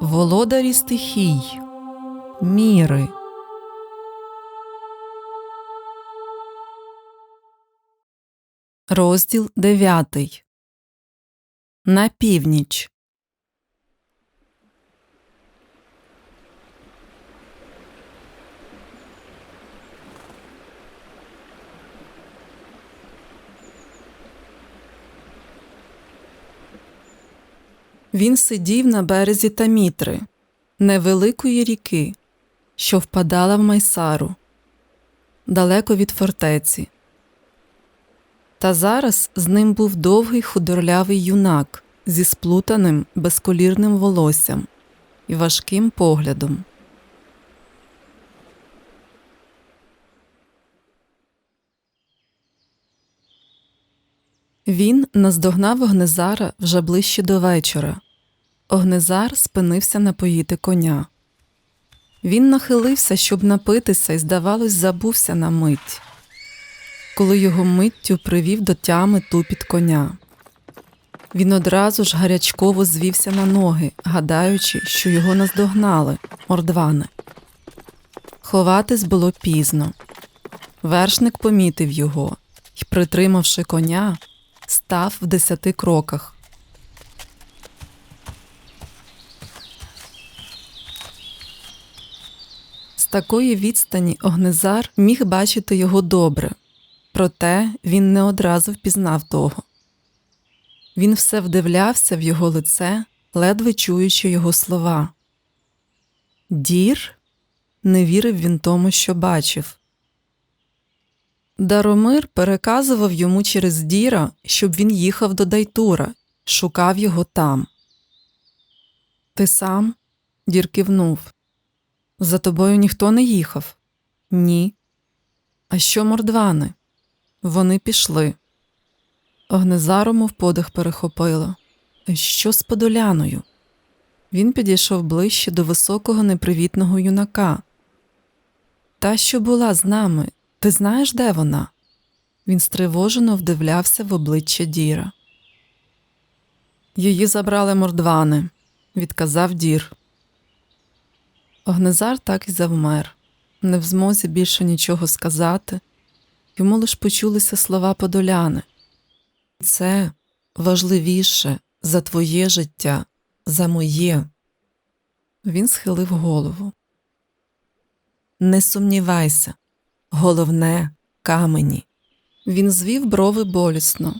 володарі стихій, міри. Розділ дев'ятий. На північ. Він сидів на березі Тамітри, невеликої ріки, що впадала в майсару, далеко від фортеці. Та зараз з ним був довгий худорлявий юнак зі сплутаним безколірним волоссям і важким поглядом. Він наздогнав Огнезара вже ближче до вечора. Огнезар спинився напоїти коня. Він нахилився, щоб напитися, і, здавалось, забувся на мить, коли його миттю привів до тями тупіт коня. Він одразу ж гарячково звівся на ноги, гадаючи, що його наздогнали мордвани. Ховатись було пізно. Вершник помітив його і, притримавши коня, став в десяти кроках. З такої відстані Огнезар міг бачити його добре, проте він не одразу впізнав того. Він все вдивлявся в його лице, ледве чуючи його слова. Дір? Не вірив він тому, що бачив. Даромир переказував йому через Діра, щоб він їхав до Дайтура, шукав його там. Ти сам? Дір кивнув. За тобою ніхто не їхав? Ні. А що мордвани? Вони пішли. Огнезарому в подих перехопило. Що з подоляною? Він підійшов ближче до високого непривітного юнака. Та, що була з нами, ти знаєш, де вона? Він стривожено вдивлявся в обличчя Діра. Її забрали мордвани, відказав Дір. Огнезар так і завмер, не в змозі більше нічого сказати, йому лиш почулися слова подоляни. Це важливіше за твоє життя, за моє. Він схилив голову. Не сумнівайся, головне камені. Він звів брови болісно.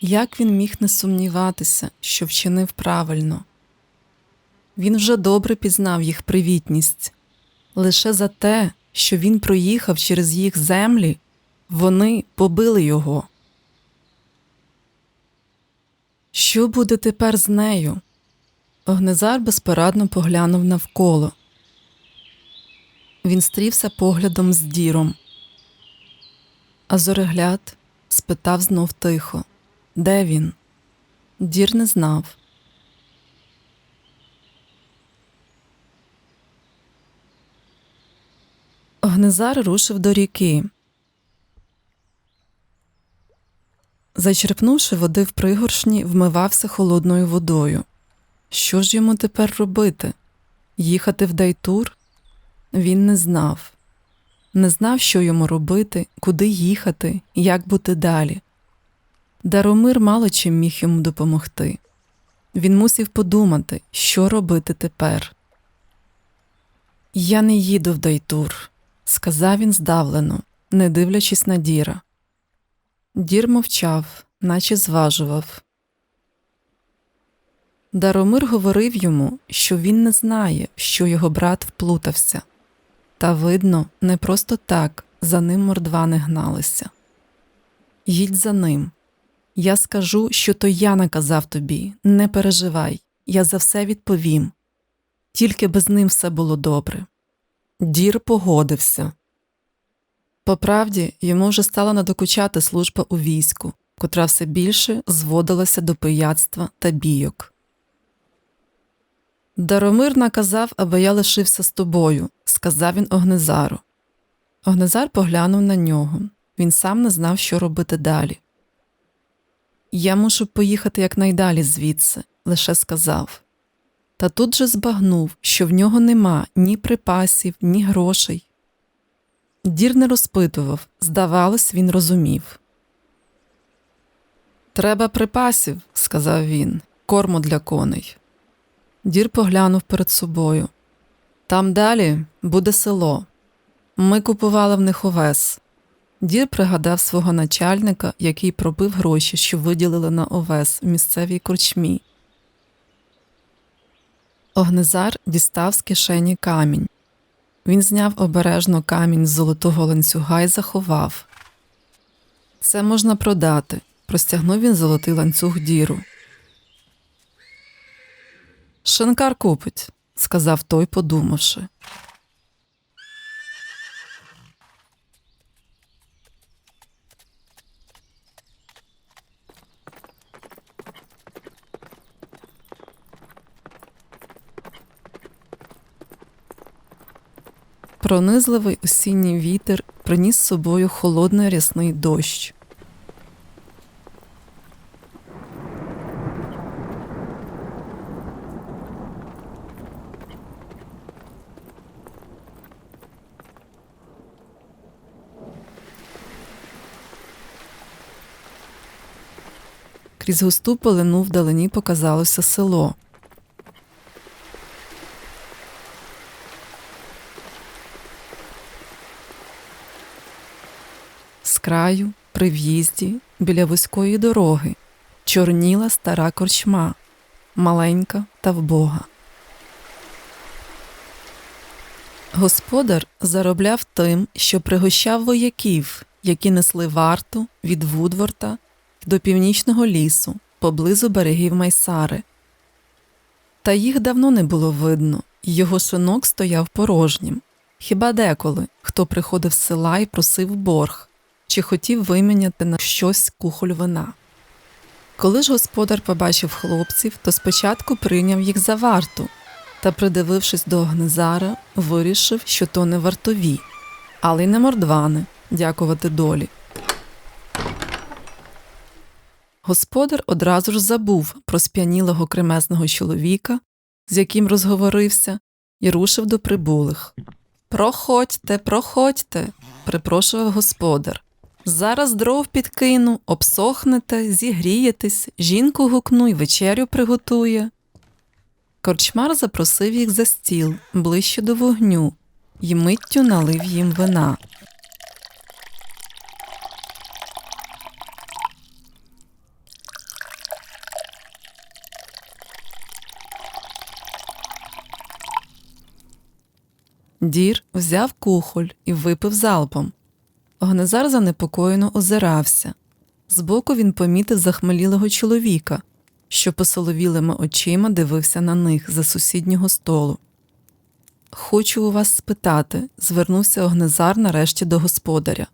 Як він міг не сумніватися, що вчинив правильно? Він вже добре пізнав їх привітність. Лише за те, що він проїхав через їх землі, вони побили його. Що буде тепер з нею? Огнезар безпорадно поглянув навколо. Він стрівся поглядом з діром. А зорегляд спитав знов тихо Де він? Дір не знав. Огнезар рушив до ріки. Зачерпнувши води в пригоршні, вмивався холодною водою. Що ж йому тепер робити? Їхати в Дайтур? Він не знав. Не знав, що йому робити, куди їхати, як бути далі. Даромир мало чим міг йому допомогти. Він мусів подумати, що робити тепер. Я не їду в Дайтур, сказав він здавлено, не дивлячись на Діра. Дір мовчав, наче зважував. Даромир говорив йому, що він не знає, що його брат вплутався, та, видно, не просто так за ним мордвани гналися. Їдь за ним. Я скажу, що то я наказав тобі, не переживай, я за все відповім. Тільки без ним все було добре. Дір погодився. По правді, йому вже стала надокучати служба у війську, котра все більше зводилася до пияцтва та бійок. Даромир наказав, аби я лишився з тобою, сказав він Огнезару. Огнезар поглянув на нього. Він сам не знав, що робити далі. Я мушу поїхати якнайдалі звідси, лише сказав. Та тут же збагнув, що в нього нема ні припасів, ні грошей. Дір не розпитував, здавалось, він розумів. Треба припасів, сказав він, корму для коней. Дір поглянув перед собою. Там далі буде село. Ми купували в них овес. Дір пригадав свого начальника, який пробив гроші, що виділили на овес в місцевій корчмі. Огнезар дістав з кишені камінь. Він зняв обережно камінь з золотого ланцюга і заховав. Це можна продати. Простягнув він золотий ланцюг діру. Шинкар купить, сказав той, подумавши. Пронизливий осінній вітер приніс з собою холодний рясний дощ. Крізь густу пелену вдалині показалося село. З краю, при в'їзді, біля вузької дороги, чорніла стара корчма, маленька та вбога. Господар заробляв тим, що пригощав вояків, які несли варту від Вудворта до північного лісу, поблизу берегів Майсари. Та їх давно не було видно, його шинок стояв порожнім. Хіба деколи хто приходив з села і просив борг, чи хотів виміняти на щось кухоль вина. Коли ж господар побачив хлопців, то спочатку прийняв їх за варту, та, придивившись до Огнезара, вирішив, що то не вартові, але й не мордвани, дякувати долі. Господар одразу ж забув про сп'янілого кремезного чоловіка, з яким розговорився, і рушив до прибулих. Проходьте, проходьте, припрошував господар. Зараз дров підкину, обсохнете, зігрієтесь, жінку гукну й вечерю приготує. Корчмар запросив їх за стіл ближче до вогню й миттю налив їм вина. Дір взяв кухоль і випив залпом. Огнезар занепокоєно озирався. Збоку він помітив захмелілого чоловіка, що посоловілими очима дивився на них за сусіднього столу. Хочу у вас спитати, звернувся Огнезар нарешті до господаря.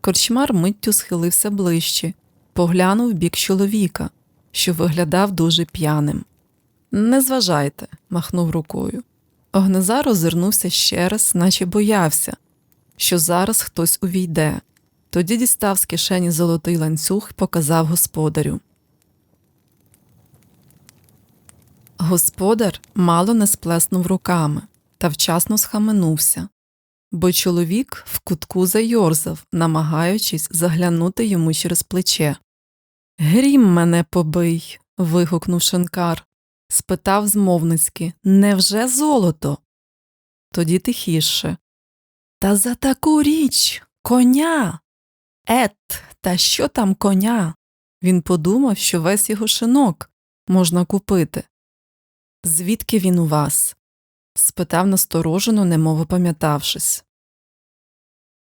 Корчмар миттю схилився ближче, поглянув в бік чоловіка, що виглядав дуже п'яним. Не зважайте, махнув рукою. Огнезар озирнувся ще раз, наче боявся, що зараз хтось увійде. Тоді дістав з кишені золотий ланцюг і показав господарю. Господар мало не сплеснув руками та вчасно схаменувся, бо чоловік в кутку зайорзав, намагаючись заглянути йому через плече. Грім мене побий. вигукнув шинкар. Спитав змовницьки Невже золото? Тоді тихіше. Та за таку річ коня. Ет, та що там коня? Він подумав, що весь його шинок можна купити. Звідки він у вас? спитав насторожено, немов пам'ятавшись.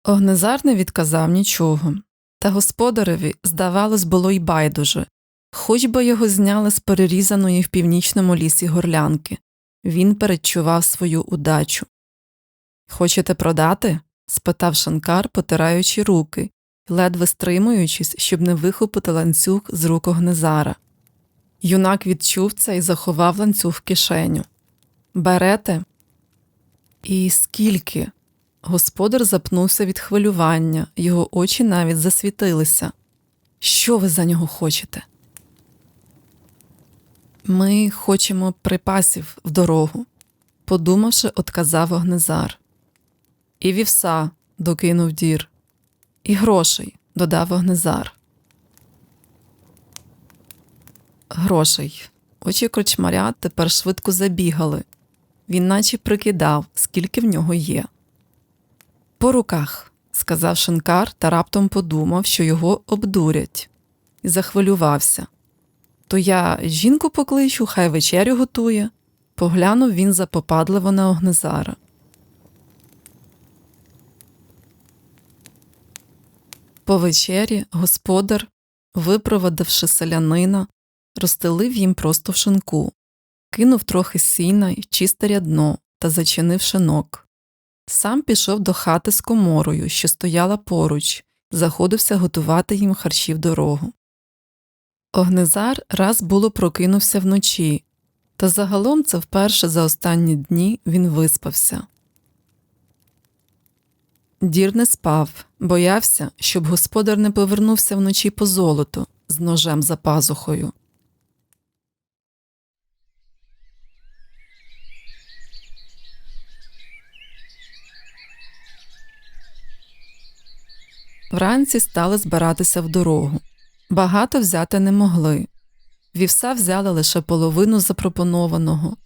Огнезар не відказав нічого, та господареві, здавалось, було й байдуже, хоч би його зняли з перерізаної в північному лісі горлянки. Він передчував свою удачу. Хочете продати? спитав Шанкар, потираючи руки, ледве стримуючись, щоб не вихопити ланцюг з рук Огнезара. Юнак відчув це і заховав ланцюг в кишеню. Берете? І скільки? Господар запнувся від хвилювання, його очі навіть засвітилися. Що ви за нього хочете? Ми хочемо припасів в дорогу, подумавши, отказав Огнезар. І вівса, докинув дір, і грошей, додав Огнезар. Грошей. Очі крочмаря тепер швидко забігали. Він наче прикидав, скільки в нього є. По руках, сказав шинкар та раптом подумав, що його обдурять, і захвилювався. То я жінку покличу, хай вечерю готує. Поглянув він запопадливо на Огнезара. По вечері господар, випровадивши селянина, розстелив їм просто в шинку, кинув трохи сіна й чисте рядно та зачинив шинок. Сам пішов до хати з коморою, що стояла поруч, заходився готувати їм харчів дорогу. Огнезар раз було прокинувся вночі, та загалом це вперше за останні дні він виспався. Дір не спав, боявся, щоб господар не повернувся вночі по золоту з ножем за пазухою. Вранці стали збиратися в дорогу. Багато взяти не могли. Вівса взяли лише половину запропонованого,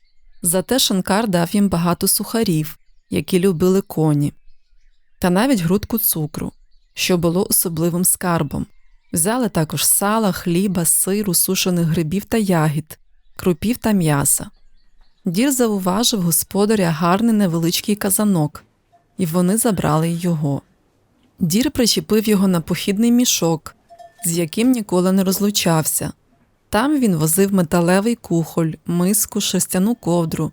зате Шанкар дав їм багато сухарів, які любили коні, та навіть грудку цукру, що було особливим скарбом. Взяли також сала, хліба, сиру, сушених грибів та ягід, крупів та м'яса. Дір зауважив господаря гарний невеличкий казанок, і вони забрали його. Дір причепив його на похідний мішок, з яким ніколи не розлучався. Там він возив металевий кухоль, миску, шерстяну ковдру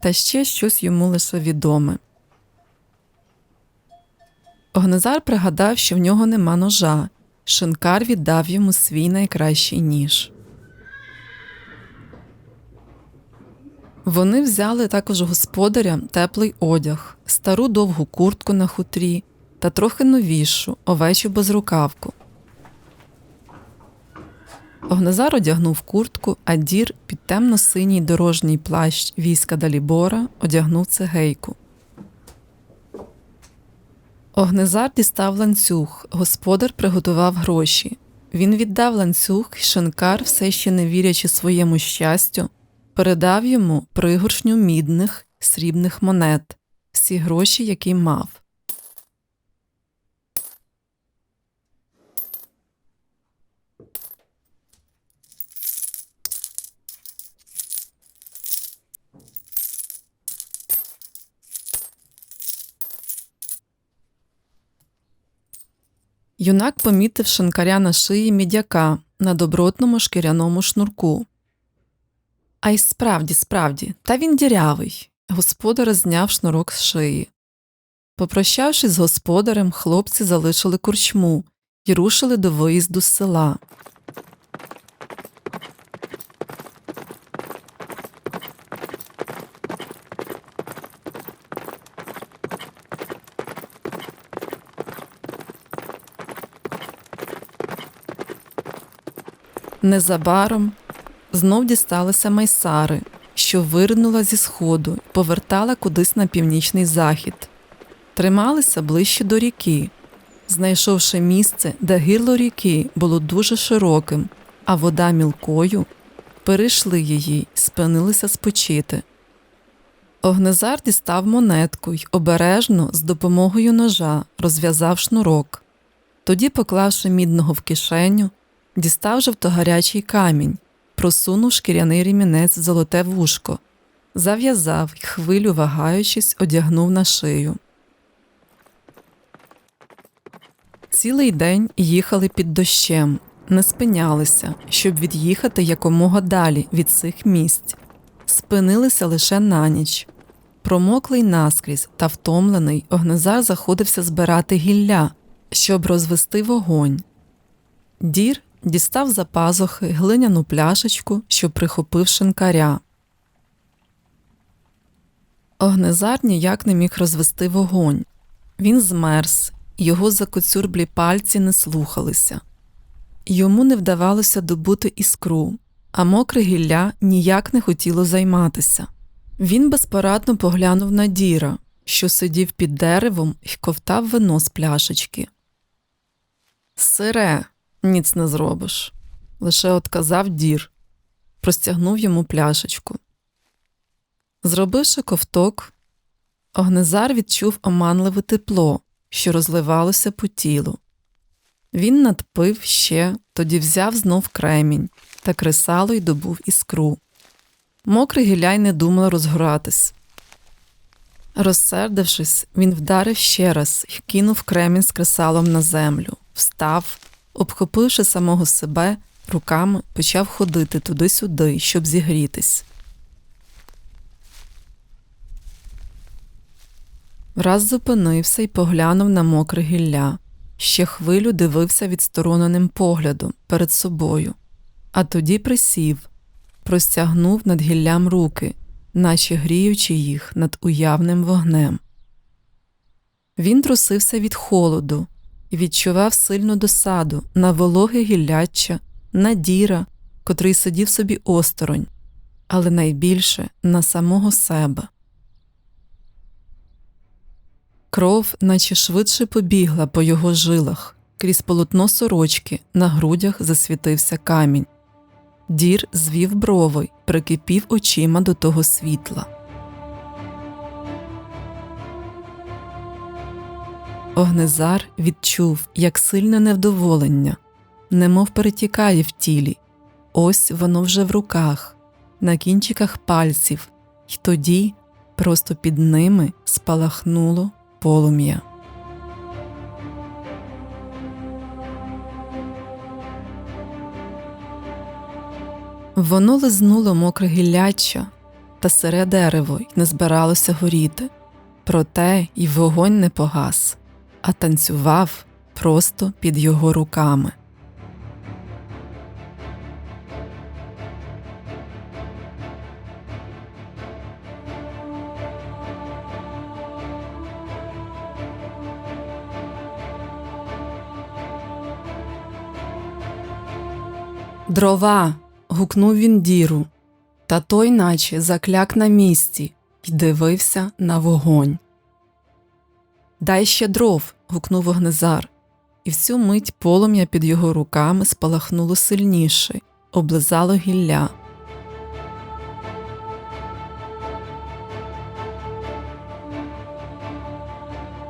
та ще щось йому лише відоме. Огнезар пригадав, що в нього нема ножа. Шинкар віддав йому свій найкращий ніж. Вони взяли також господаря теплий одяг, стару довгу куртку на хутрі та трохи новішу овечу безрукавку. Огнезар одягнув куртку, а дір під темно-синій дорожній плащ війська Далібора одягнув цегейку. Огнезар дістав ланцюг, господар приготував гроші. Він віддав ланцюг, і шинкар, все ще не вірячи своєму щастю, передав йому пригоршню мідних срібних монет, всі гроші, які мав. Юнак помітив шинкаря на шиї мідяка на добротному шкіряному шнурку. А й справді, справді, та він дірявий. Господар зняв шнурок з шиї. Попрощавшись з господарем, хлопці залишили курчму і рушили до виїзду з села. Незабаром знов дісталися майсари, що вирнула зі сходу і повертала кудись на північний захід. Трималися ближче до ріки, знайшовши місце, де гирло ріки було дуже широким, а вода мілкою, перейшли її спинилися спочити. Огнезар дістав монетку й обережно з допомогою ножа розв'язав шнурок. Тоді, поклавши мідного в кишеню, дістав жовтогарячий камінь, просунув шкіряний рімінець золоте вушко, зав'язав і хвилю, вагаючись, одягнув на шию. Цілий день їхали під дощем, не спинялися, щоб від'їхати якомога далі від цих місць, спинилися лише на ніч. Промоклий наскрізь та втомлений, Огнезар заходився збирати гілля, щоб розвести вогонь. Дір дістав за пазухи глиняну пляшечку, що прихопив шинкаря. Огнезар ніяк не міг розвести вогонь. Він змерз, його закоцюрблі пальці не слухалися. Йому не вдавалося добути іскру, а мокре гілля ніяк не хотіло займатися. Він безпорадно поглянув на діра, що сидів під деревом і ковтав вино з пляшечки. Сире, ніц не зробиш, лише отказав дір, простягнув йому пляшечку. Зробивши ковток, Огнезар відчув оманливе тепло, що розливалося по тілу. Він надпив ще, тоді взяв знов кремінь та кресало й добув іскру. Мокрий гіляй не думав розгоратись. Розсердившись, він вдарив ще раз і кинув кремінь з кресалом на землю, встав, обхопивши самого себе, руками почав ходити туди-сюди, щоб зігрітись. Враз зупинився і поглянув на мокре гілля. Ще хвилю дивився відстороненим поглядом перед собою, а тоді присів, простягнув над гіллям руки, наче гріючи їх над уявним вогнем. Він трусився від холоду відчував сильну досаду на вологе гілляччя, на діра, котрий сидів собі осторонь, але найбільше на самого себе. Кров, наче швидше побігла по його жилах, крізь полотно сорочки на грудях засвітився камінь. Дір звів брови, прикипів очима до того світла. Огнезар відчув, як сильне невдоволення, немов перетікає в тілі. Ось воно вже в руках, на кінчиках пальців, і тоді просто під ними спалахнуло полум'я. Воно лизнуло мокре гілляччя та сире дерево й не збиралося горіти, проте й вогонь не погас, а танцював просто під його руками. Дрова. гукнув він діру, та той, наче закляк на місці, й дивився на вогонь. Дай ще дров. гукнув вогнезар, і всю мить полум'я під його руками спалахнуло сильніше, облизало гілля.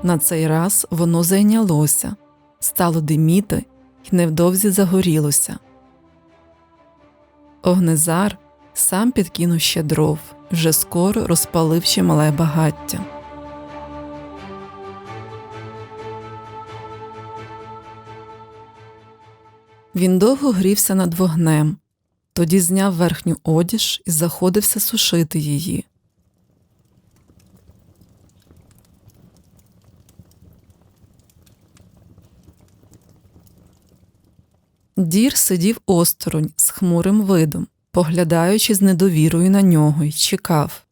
На цей раз воно зайнялося, стало диміти і невдовзі загорілося. Огнезар сам підкинув ще дров, вже скоро розпаливши мале багаття. Він довго грівся над вогнем, тоді зняв верхню одіж і заходився сушити її. Дір сидів осторонь з хмурим видом, поглядаючи з недовірою на нього, й чекав.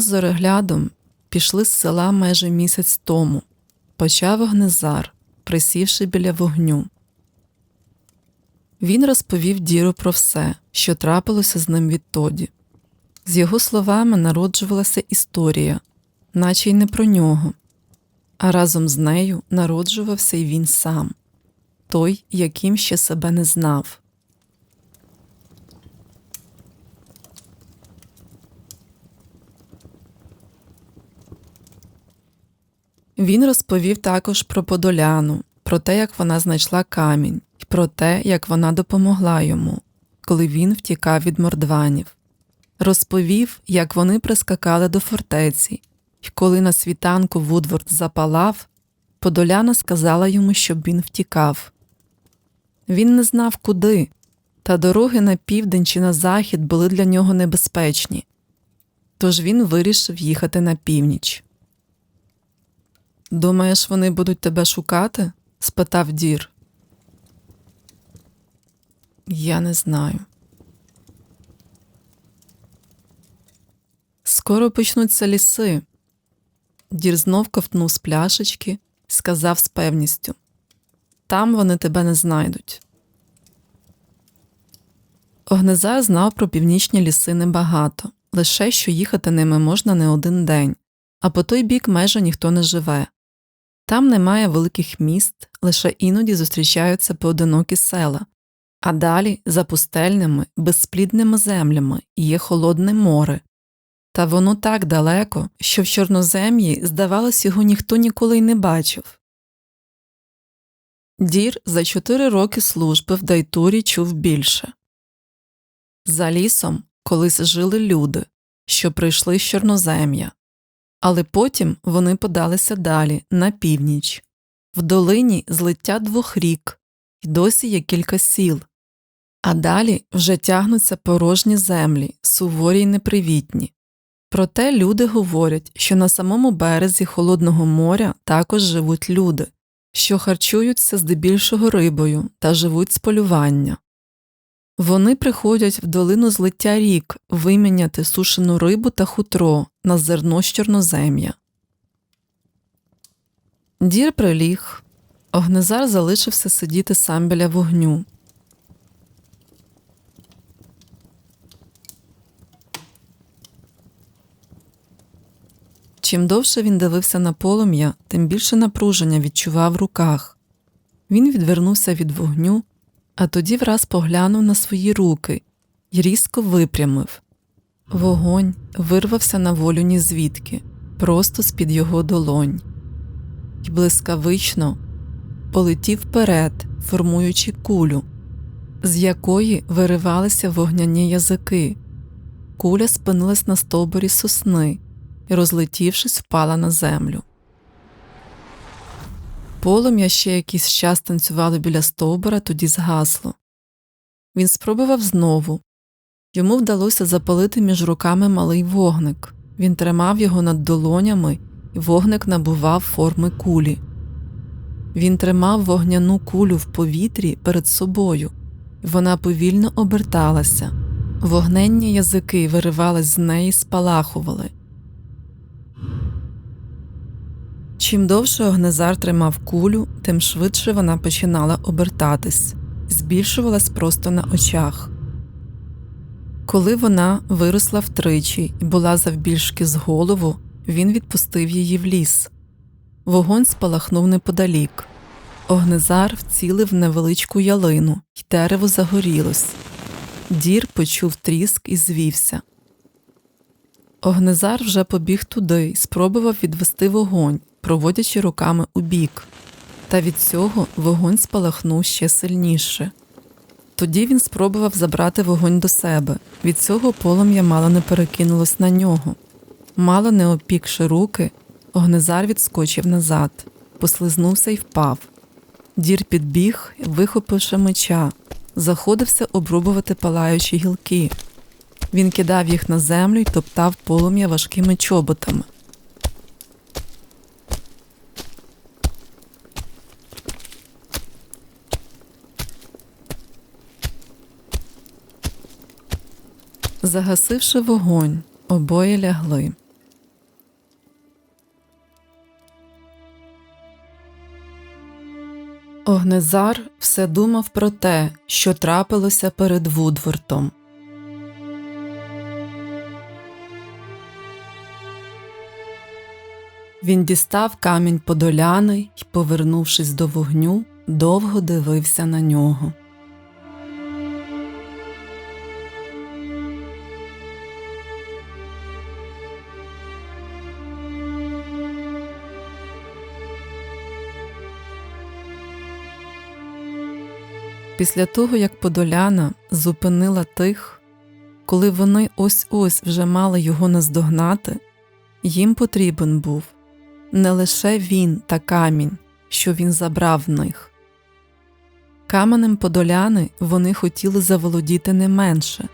З зореглядом пішли з села майже місяць тому. Почав огнезар, присівши біля вогню. Він розповів діру про все, що трапилося з ним відтоді. З його словами народжувалася історія, наче й не про нього, а разом з нею народжувався й він сам, той, яким ще себе не знав. Він розповів також про Подоляну, про те, як вона знайшла камінь, і про те, як вона допомогла йому, коли він втікав від мордванів. Розповів, як вони прискакали до фортеці, і коли на світанку Вудворд запалав, Подоляна сказала йому, щоб він втікав. Він не знав, куди, та дороги на південь чи на захід були для нього небезпечні, тож він вирішив їхати на північ. Думаєш, вони будуть тебе шукати? спитав дір. Я не знаю. Скоро почнуться ліси. Дір знов ковтнув з пляшечки сказав з певністю там вони тебе не знайдуть. Огнезар знав про північні ліси небагато, лише що їхати ними можна не один день, а по той бік майже ніхто не живе. Там немає великих міст, лише іноді зустрічаються поодинокі села, а далі за пустельними, безсплідними землями є холодне море. Та воно так далеко, що в Чорнозем'ї, здавалось, його ніхто ніколи й не бачив. Дір за чотири роки служби в Дайтурі чув більше. За лісом колись жили люди, що прийшли з Чорнозем'я, але потім вони подалися далі, на північ, в долині злиття двох рік, і досі є кілька сіл, а далі вже тягнуться порожні землі, суворі й непривітні. Проте люди говорять, що на самому березі Холодного моря також живуть люди що харчуються здебільшого рибою та живуть з полювання. Вони приходять в долину злиття рік виміняти сушену рибу та хутро на зерно з чорнозем'я. Дір приліг. Огнезар залишився сидіти сам біля вогню. Чим довше він дивився на полум'я, тим більше напруження відчував в руках. Він відвернувся від вогню, а тоді враз поглянув на свої руки і різко випрямив. Вогонь вирвався на волю ні звідки, просто з під його долонь, І блискавично полетів вперед, формуючи кулю, з якої виривалися вогняні язики. Куля спинилась на стовбурі сосни і, розлетівшись, впала на землю. Полум'я ще якийсь час танцювало біля стовбура, тоді згасло. Він спробував знову. Йому вдалося запалити між руками малий вогник. Він тримав його над долонями, і вогник набував форми кулі. Він тримав вогняну кулю в повітрі перед собою, вона повільно оберталася. Вогненні язики виривались з неї, спалахували. Чим довше Огнезар тримав кулю, тим швидше вона починала обертатись, збільшувалась просто на очах. Коли вона виросла втричі і була завбільшки з голову, він відпустив її в ліс. Вогонь спалахнув неподалік. Огнезар вцілив невеличку ялину, й дерево загорілось. Дір почув тріск і звівся. Огнезар вже побіг туди й спробував відвести вогонь, проводячи руками у бік, та від цього вогонь спалахнув ще сильніше. Тоді він спробував забрати вогонь до себе, від цього полум'я мало не перекинулось на нього. Мало не опікши руки, огнезар відскочив назад, послизнувся і впав. Дір підбіг, вихопивши меча, заходився обрубувати палаючі гілки. Він кидав їх на землю й топтав полум'я важкими чоботами. Загасивши вогонь, обоє лягли. Огнезар все думав про те, що трапилося перед Вудвортом. Він дістав камінь подоляний і, повернувшись до вогню, довго дивився на нього. Після того, як Подоляна зупинила тих, коли вони ось ось вже мали його наздогнати, їм потрібен був не лише він та камінь, що він забрав в них. Каменем Подоляни вони хотіли заволодіти не менше.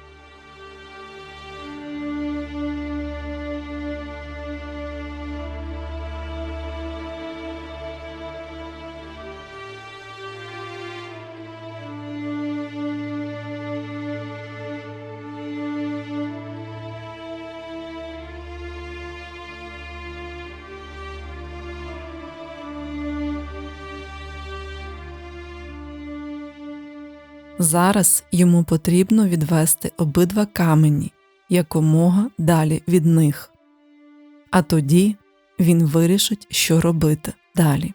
Зараз йому потрібно відвести обидва камені якомога далі від них, а тоді він вирішить, що робити далі.